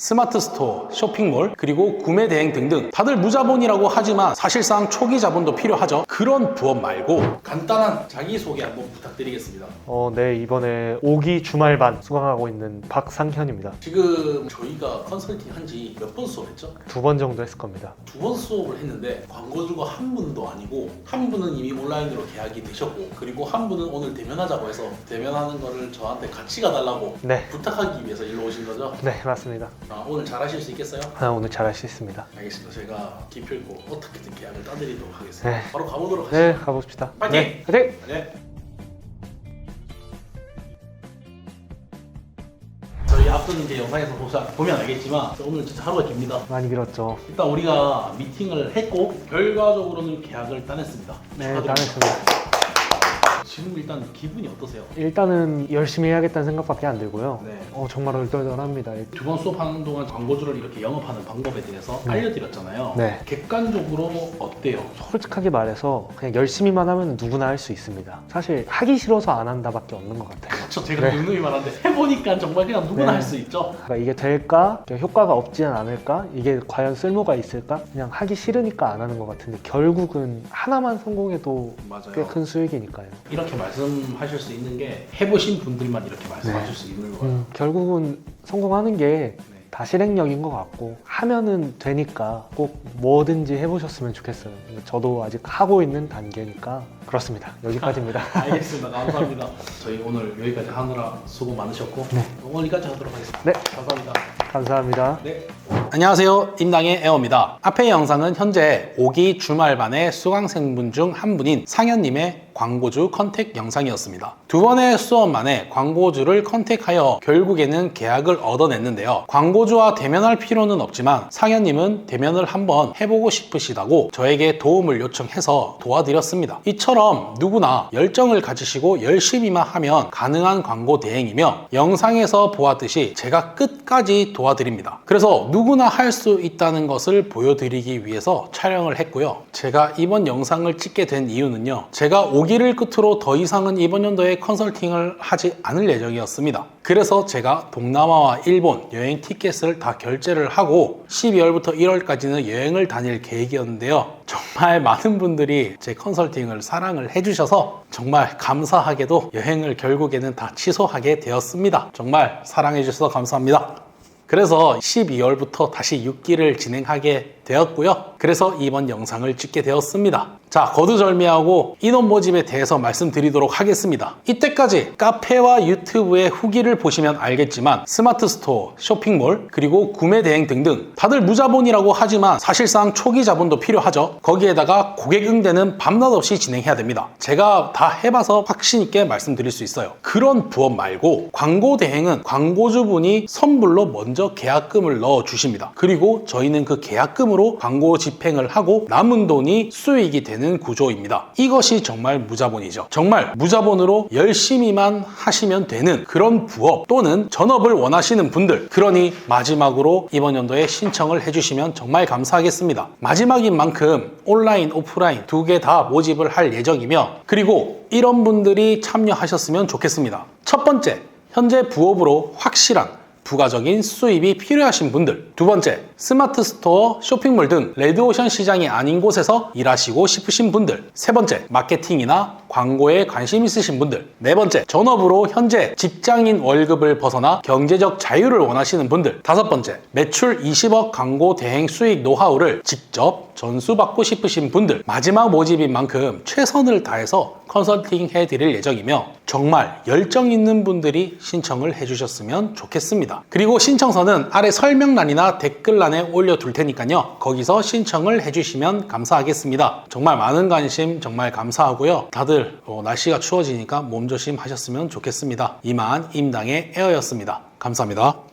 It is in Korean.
스마트 스토어, 쇼핑몰, 그리고 구매 대행 등등 다들 무자본이라고 하지만 사실상 초기 자본도 필요하죠. 그런 부업 말고 간단한 자기소개 한번 부탁드리겠습니다. 어, 네, 이번에 5기 주말반 수강하고 있는 박상현입니다. 지금 저희가 컨설팅 한 지 몇 번 수업했죠? 두 번 정도 했을 겁니다. 두 번 수업을 했는데 광고주가 한 분도 아니고 한 분은 이미 온라인으로 계약이 되셨고 그리고 한 분은 오늘 대면하자고 해서 대면하는 거를 저한테 같이 가달라고 네, 부탁하기 위해서 일로 오신 거죠? 네, 맞습니다. 아, 오늘 잘하실 수 있겠어요? 아, 오늘 잘 할 수 있습니다. 알겠습니다. 제가 기필코 어떻게든 계약을 따드리도록 하겠습니다. 네. 바로 가보도록 하시죠. 네, 가봅시다. 파이팅! 네, 파이팅! 네. 저희 앞선 이제 영상에서 보사, 보면 알겠지만 오늘 진짜 하루가 깁니다. 많이 길었죠. 일단 우리가 미팅을 했고 결과적으로는 계약을 따냈습니다. 네, 축하드립니다. 잘했습니다. 지금 일단 기분이 어떠세요? 일단은 열심히 해야겠다는 생각밖에 안 들고요. 네. 어, 정말 얼떨떨합니다. 두 번 수업하는 동안 광고주를 이렇게 영업하는 방법에 대해서 네. 알려드렸잖아요. 네. 객관적으로 어때요? 솔직하게 말해서 그냥 열심히만 하면 누구나 할 수 있습니다. 사실 하기 싫어서 안 한다밖에 없는 것 같아요. 그렇죠. 제가 네. 누누이 말하는데 해보니까 정말 그냥 누구나 네. 할수 있죠. 그러니까 이게 될까? 효과가 없지는 않을까? 이게 과연 쓸모가 있을까? 그냥 하기 싫으니까 안 하는 것 같은데 결국은 하나만 성공해도. 꽤 큰 수익이니까요. 이렇게 말씀하실 수 있는 게 해보신 분들만 이렇게 말씀하실 네. 수 있는 거예요. 음, 결국은 성공하는 게 네. 다 실행력인 것 같고 하면은 되니까 꼭 뭐든지 해보셨으면 좋겠어요. 저도 아직 하고 있는 단계니까 그렇습니다. 여기까지입니다. 알겠습니다. 감사합니다. 저희 오늘 여기까지 하느라 수고 많으셨고 네. 오늘까지 하도록 하겠습니다. 네. 감사합니다. 감사합니다. 네. 안녕하세요. 임당의 에어입니다. 앞의 영상은 현재 5기 주말반의 수강생분 중 한 분인 상현님의 광고주 컨택 영상이었습니다. 두 번의 수업 만에 광고주를 컨택하여 결국에는 계약을 얻어냈는데요. 광고주와 대면할 필요는 없지만 상현님은 대면을 한번 해보고 싶으시다고 저에게 도움을 요청해서 도와드렸습니다. 이처럼 누구나 열정을 가지시고 열심히만 하면 가능한 광고 대행이며 영상에서 보았듯이 제가 끝까지 도와드립니다. 그래서 누구나 할 수 있다는 것을 보여드리기 위해서 촬영을 했고요. 제가 이번 영상을 찍게 된 이유는요. 제가 5기를 끝으로 더 이상은 이번 연도에 컨설팅을 하지 않을 예정이었습니다. 그래서 제가 동남아와 일본 여행 티켓을 다 결제를 하고 12월부터 1월까지는 여행을 다닐 계획이었는데요. 정말 많은 분들이 제 컨설팅을 사랑을 해주셔서 정말 감사하게도 여행을 결국에는 다 취소하게 되었습니다. 정말 사랑해주셔서 감사합니다. 그래서 12월부터 다시 6기를 진행하게 되었고요. 그래서 이번 영상을 찍게 되었습니다. 자, 거두절미하고 인원 모집에 대해서 말씀드리도록 하겠습니다. 이때까지 카페와 유튜브의 후기를 보시면 알겠지만 스마트 스토어, 쇼핑몰, 그리고 구매 대행 등등 다들 무자본이라고 하지만 사실상 초기 자본도 필요하죠. 거기에다가 고객 응대는 밤낮 없이 진행해야 됩니다. 제가 다 해봐서 확신 있게 말씀드릴 수 있어요. 그런 부업 말고 광고 대행은 광고주분이 선불로 먼저 계약금을 넣어 주십니다. 그리고 저희는 그 계약금으로 광고 집행을 하고 남은 돈이 수익이 되는 구조입니다. 이것이 정말 무자본이죠. 정말 무자본으로 열심히만 하시면 되는 그런 부업 또는 전업을 원하시는 분들 그러니 마지막으로 이번 연도에 신청을 해주시면 정말 감사하겠습니다. 마지막인 만큼 온라인, 오프라인 두 개 다 모집을 할 예정이며 그리고 이런 분들이 참여하셨으면 좋겠습니다. 첫 번째, 현재 부업으로 확실한 부가적인 수입이 필요하신 분들. 두 번째, 스마트 스토어, 쇼핑몰 등 레드오션 시장이 아닌 곳에서 일하시고 싶으신 분들. 세 번째, 마케팅이나 광고에 관심 있으신 분들. 네 번째, 전업으로 현재 직장인 월급을 벗어나 경제적 자유를 원하시는 분들. 다섯 번째, 매출 20억 광고 대행 수익 노하우를 직접 전수받고 싶으신 분들. 마지막 모집인 만큼 최선을 다해서 컨설팅 해드릴 예정이며 정말 열정 있는 분들이 신청을 해주셨으면 좋겠습니다. 그리고 신청서는 아래 설명란이나 댓글란에 올려둘 테니까요. 거기서 신청을 해주시면 감사하겠습니다. 정말 많은 관심 정말 감사하고요. 다들 어, 날씨가 추워지니까 몸조심 하셨으면 좋겠습니다. 이만 임당의 에어였습니다. 감사합니다.